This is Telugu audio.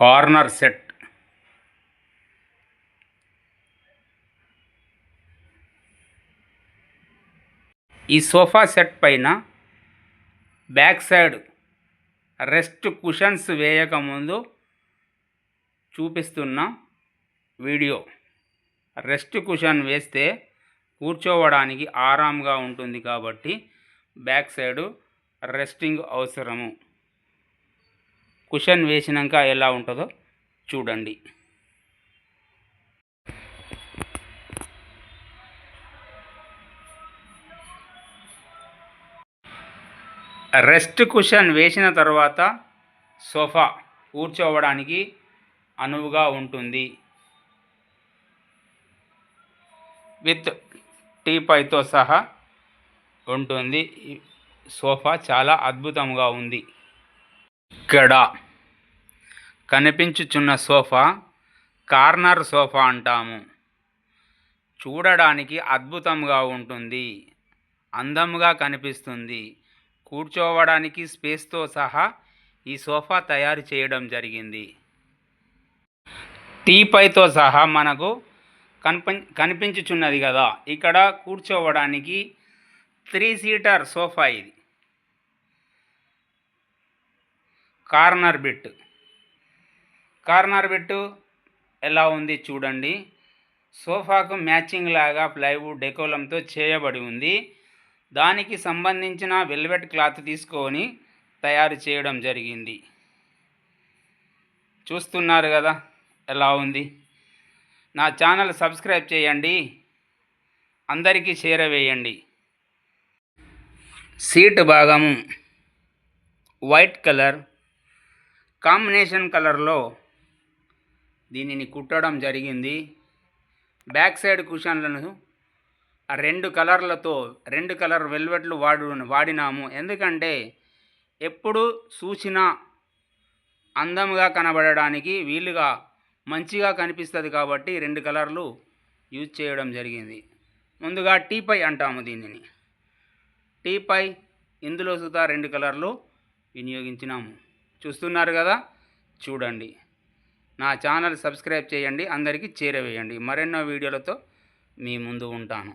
Corner set. ఈ సోఫా సెట్ పైన బ్యాక్ సైడ్ రెస్ట్ కుషన్స్ వేయకముందు చూపిస్తున్న వీడియో. రెస్ట్ కుషన్ వేస్తే కూర్చోవడానికి ఆరాంగా ఉంటుంది కాబట్టి బ్యాక్ సైడు రెస్టింగ్ అవసరము. కుషన్ వేసినాక ఎలా ఉంటుందో చూడండి. రెస్ట్ కుషన్ వేసిన తర్వాత సోఫా కూర్చోవడానికి అనువుగా ఉంటుంది. విత్ టీపైతో సహా ఉంటుంది. సోఫా చాలా అద్భుతంగా ఉంది. ఇక్కడ కనిపించుచున్న సోఫా కార్నర్ సోఫా అంటాము. చూడడానికి అద్భుతంగా ఉంటుంది. అందంగా కనిపిస్తుంది. కూర్చోవడానికి స్పేస్తో సహా ఈ సోఫా తయారు చేయడం జరిగింది. టీపైతో సహా మనకు కనిపి కనిపించుచున్నది కదా. ఇక్కడ కూర్చోవడానికి త్రీ సీటర్ సోఫా ఇది. Corner bit. కార్నర్ బిట్ ఎలా ఉంది చూడండి. సోఫాకు మ్యాచింగ్ లాగా ప్లైవుడ్ డెకోలంతో చేయబడి ఉంది. దానికి సంబంధించిన వెల్వెట్ క్లాత్ తీసుకొని తయారు చేయడం జరిగింది. చూస్తున్నారు కదా ఎలా ఉంది. నా ఛానల్ సబ్స్క్రైబ్ చేయండి. అందరికీ చేరవేయండి. సీట్ భాగము వైట్ కలర్ కాంబినేషన్ కలర్లో దీనిని కుట్టడం జరిగింది. బ్యాక్ సైడ్ కుషన్లను రెండు కలర్లతో రెండు కలర్ వెల్వెట్లు వాడు వాడినాము. ఎందుకంటే ఎప్పుడు చూసినా అందంగా కనబడడానికి వీలుగా మంచిగా కనిపిస్తుంది కాబట్టి రెండు కలర్లు యూజ్ చేయడం జరిగింది. ముందుగా టీపై అంటాము దీనిని. టీపై ఇందులో సుతా రెండు కలర్లు వినియోగించినాము. చూస్తున్నారు కదా? చూడండి. నా ఛానల్ సబ్స్క్రైబ్ చేయండి అందరికీ చేరవేయండి. మరెన్నో వీడియోలతో మీ ముందు ఉంటాను.